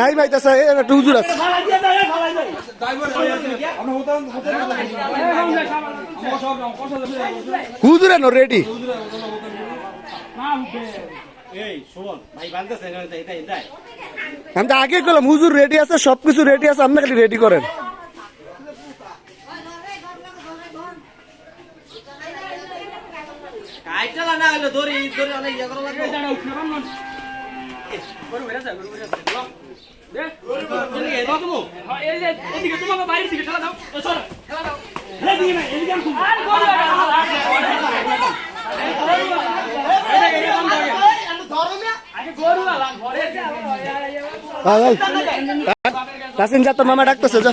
নাই ভাই তাছে একটা হুজুর আছে। হুজুর এনো রেডি আমি তো আগে গেলাম হুজুর রেডি আছে, সবকিছু রেডি আছে, আপনি খালি রেডি করেন। কাইটালা না হলো দড়ি দড়ি অনেক ইয়া করা লাগবে। তাসিন যা তোর মামা ডাকতেছে যা।